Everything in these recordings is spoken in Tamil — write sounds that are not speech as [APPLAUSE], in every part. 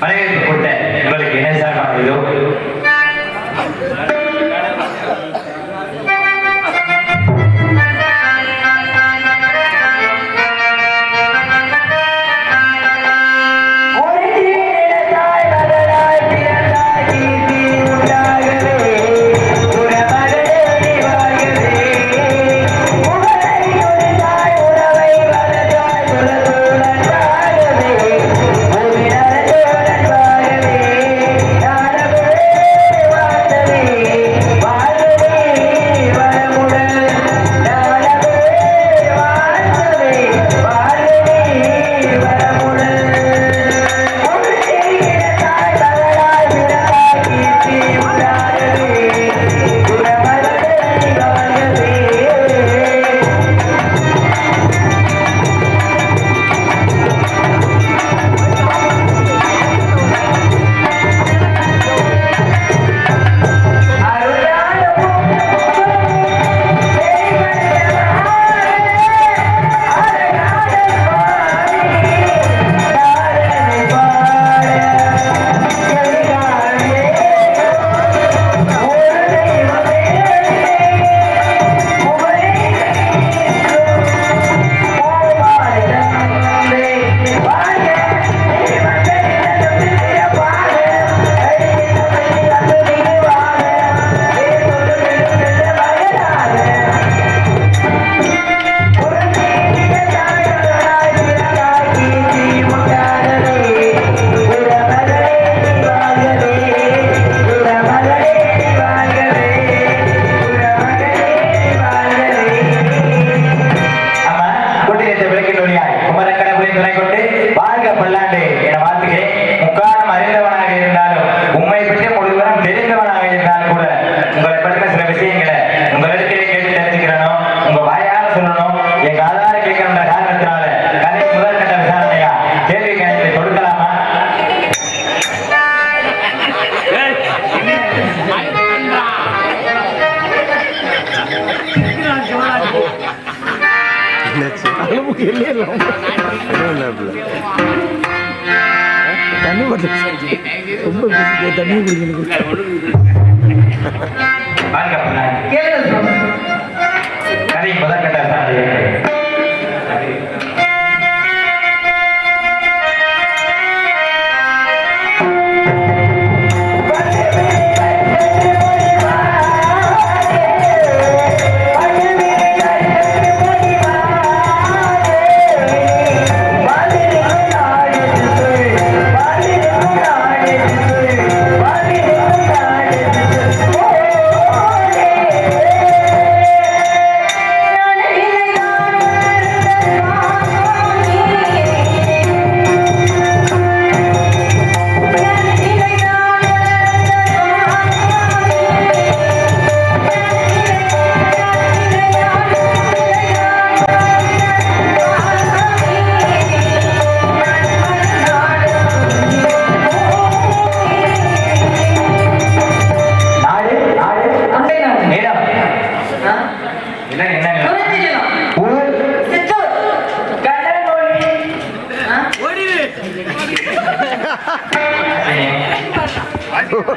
வரவேற்பு கொடுத்த உங்களுக்கு என்ன சார் இதோ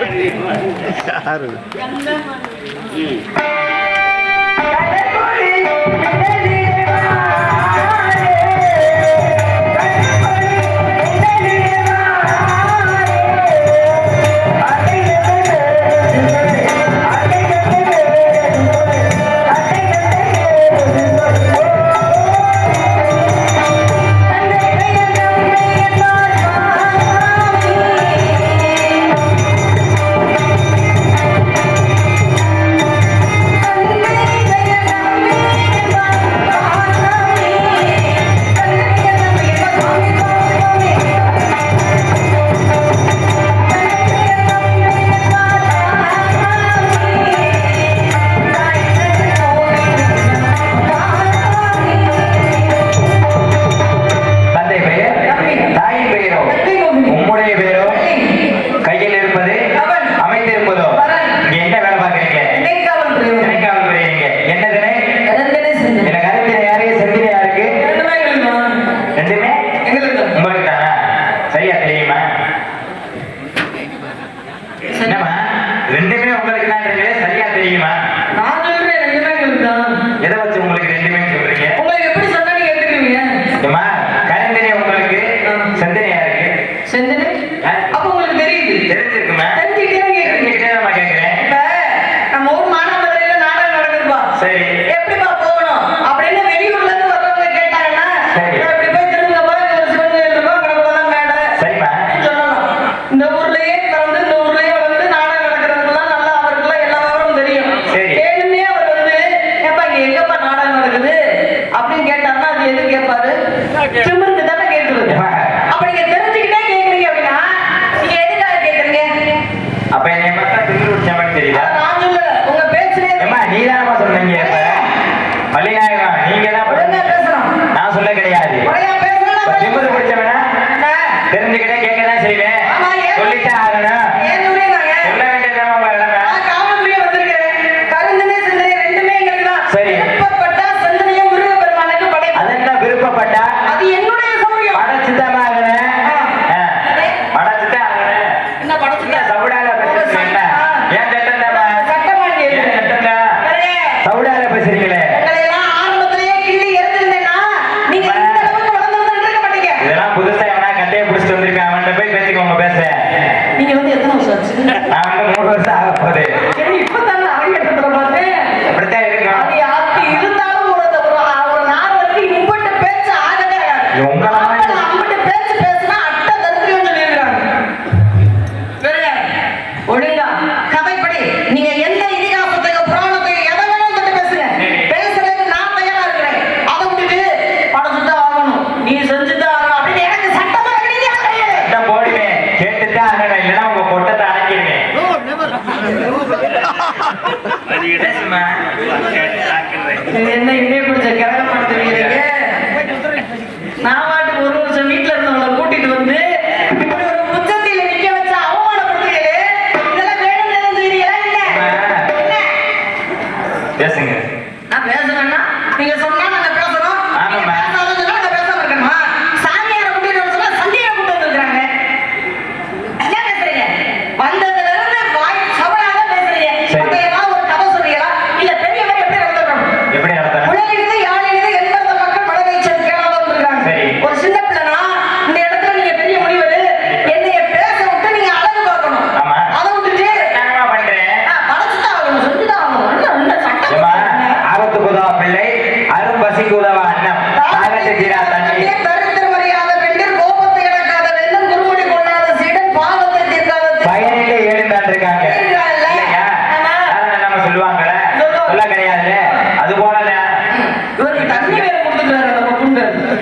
யாரு? சரி எப்படிப்பா போகணும்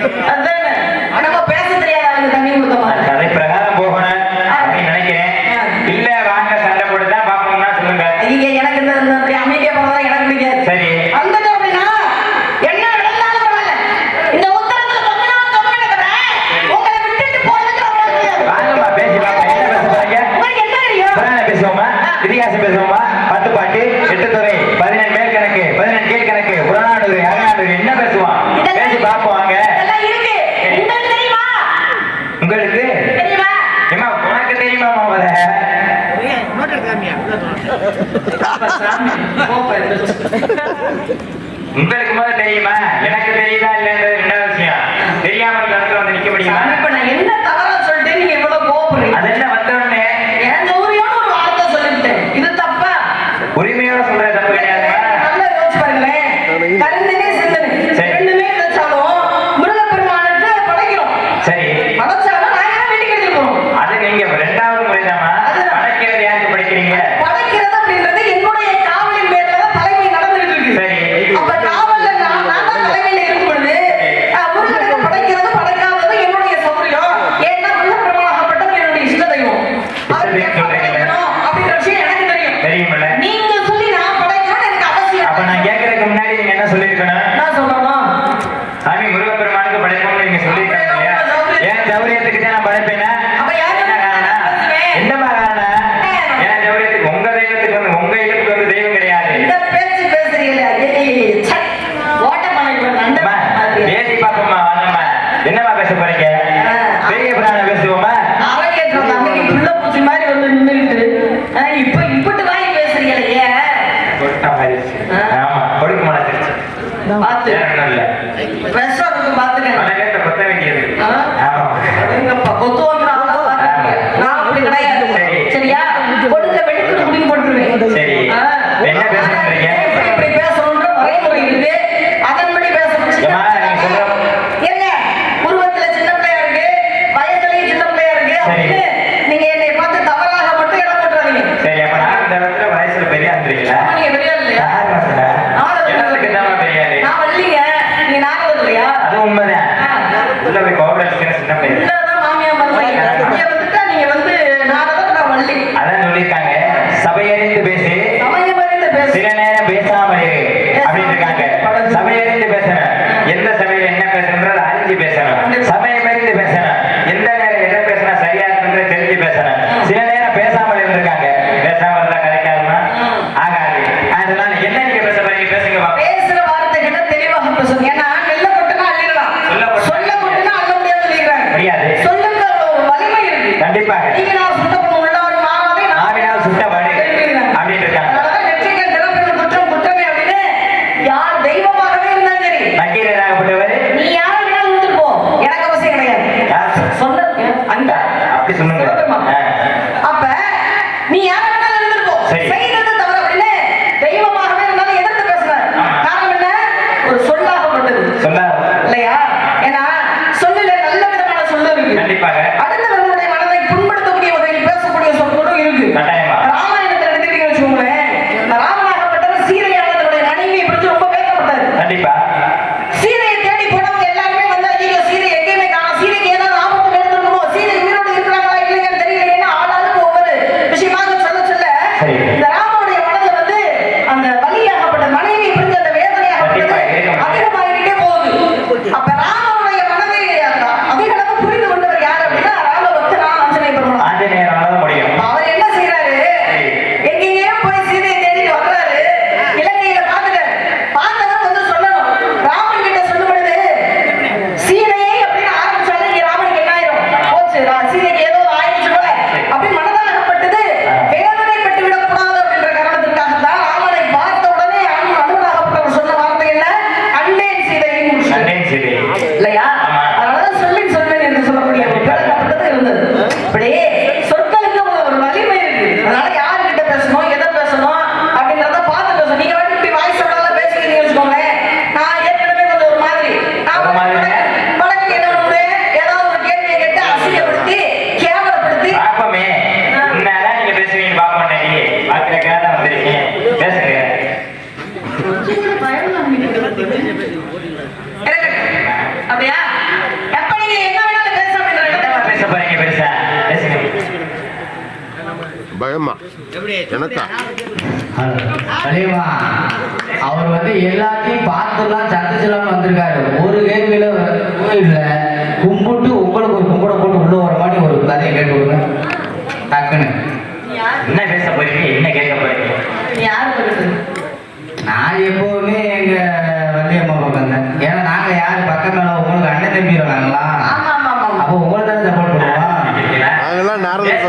[LAUGHS] and உங்களுக்கு. முதல்ல தெரியுமா? கோவப்பட்டது இல்லையா? ஏன்னா சொல்லல நல்ல விதமான சொல்லவில்லை. கண்டிப்பாக. அடுத்த கும்பிட்டு உங்களுக்கு கும்பிட போட்டு உள்ள வர மாதிரி ஒரு கதையை கேட்டு விடுங்க டக்குன்னு என்ன பேச போறீங்க என்ன கேட்க போறீங்க நான் எப்பவுமே எங்க வள்ளியம்மா பக்கம் தான் ஏன்னா நாங்க யாரு? பக்கம் மேல உங்களுக்கு அண்ணன் தம்பி வராங்களா அப்போ உங்களுக்கு தான் சப்போர்ட் பண்ணுவோம் நாரதர்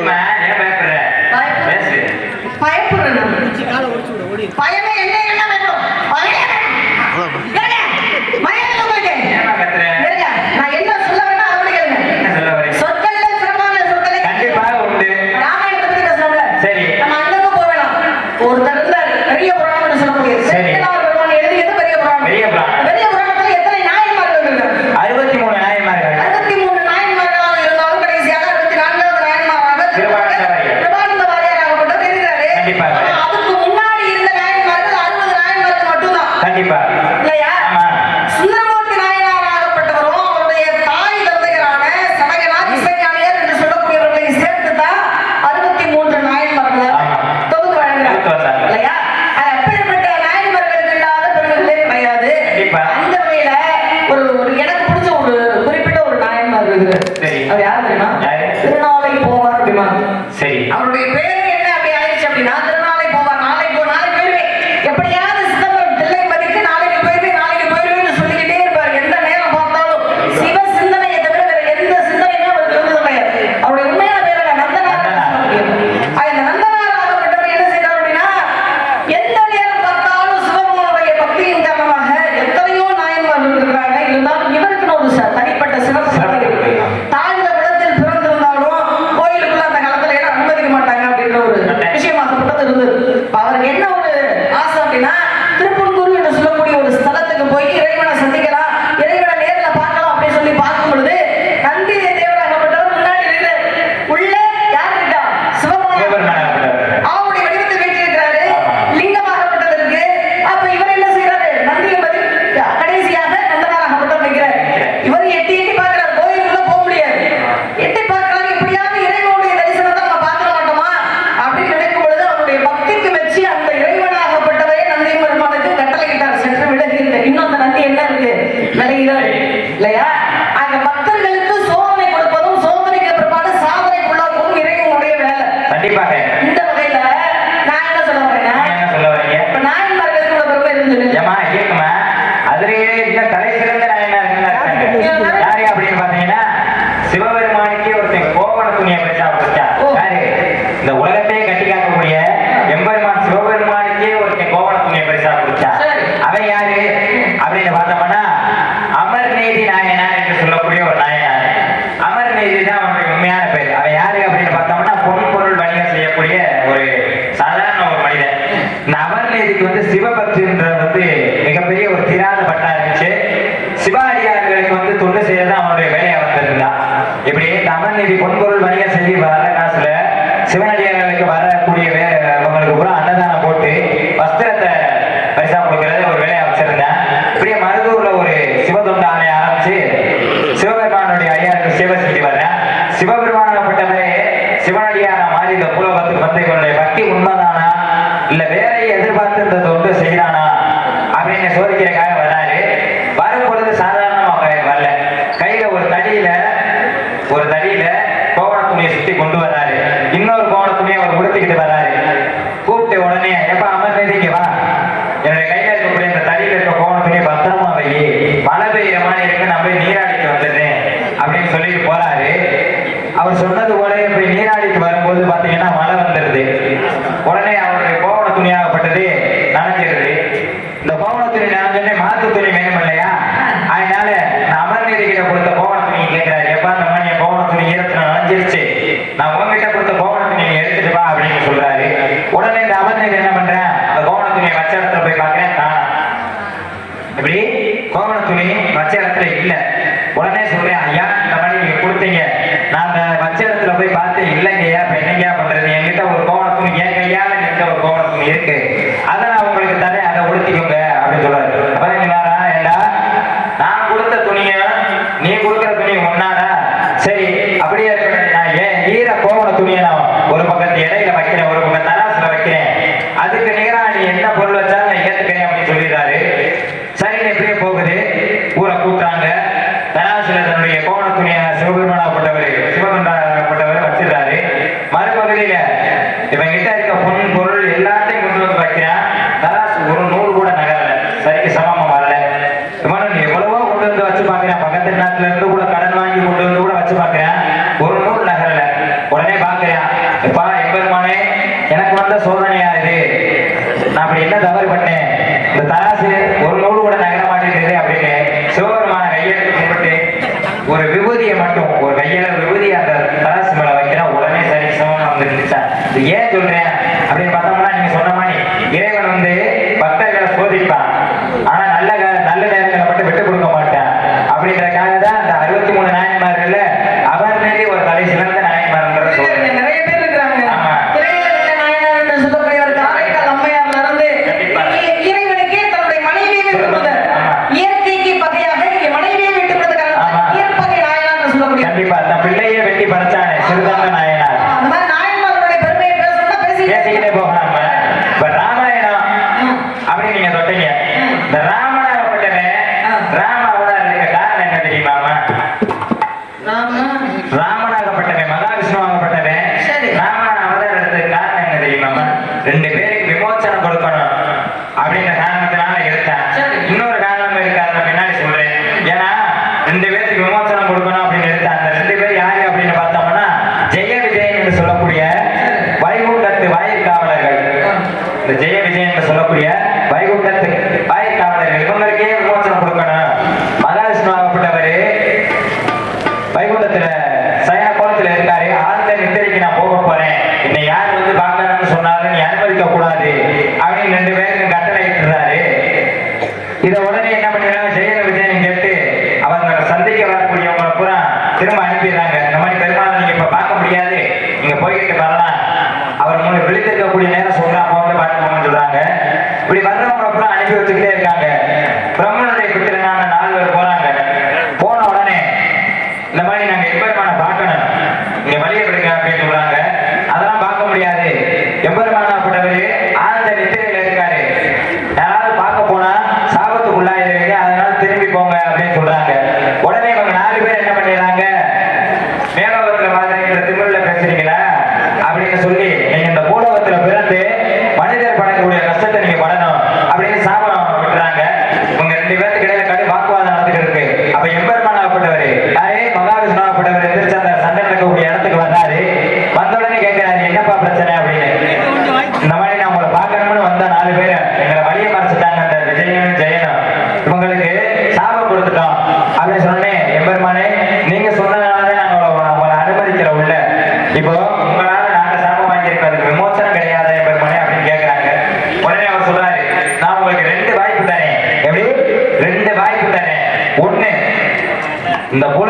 ladré ஸ்ரீ பொன்பொருள் வணிக செல்வி காசுல சிவனடியார்களுக்கு வரக்கூடிய அவங்களுக்கு கூட அன்னதானம் போட்டு வஸ்திரத்தை பரிசா கொடுக்கறது ஒரு வேலையை வச்சிருந்தேன் இப்படியே மருதூர்ல ஒரு சிவதொண்ட ஆணையை ஆரம்பிச்சு சிவபெருமானுடைய ஐயாருக்கு சேவை செஞ்சு வர்றேன். சிவபெருமானப்பட்டவரே சிவனடியான மாதிரி இந்த பூலோகத்துக்கு வந்து இவனுடைய பக்தி உண்மைதானா? இல்ல வேலையை எதிர்பார்த்து இந்த தொண்டு செய்யறானா? அப்படின்னு சோதிக்கிறக்காக உடனே சொல்றேன் ஐயா இந்த மாதிரி நீங்க கொடுத்தீங்க. அப்படி என்ன தவறு பண்ணேன்? ராமனாகப்பட்ட எடுத்துக்கிட்டே இருக்காங்க. இந்த போல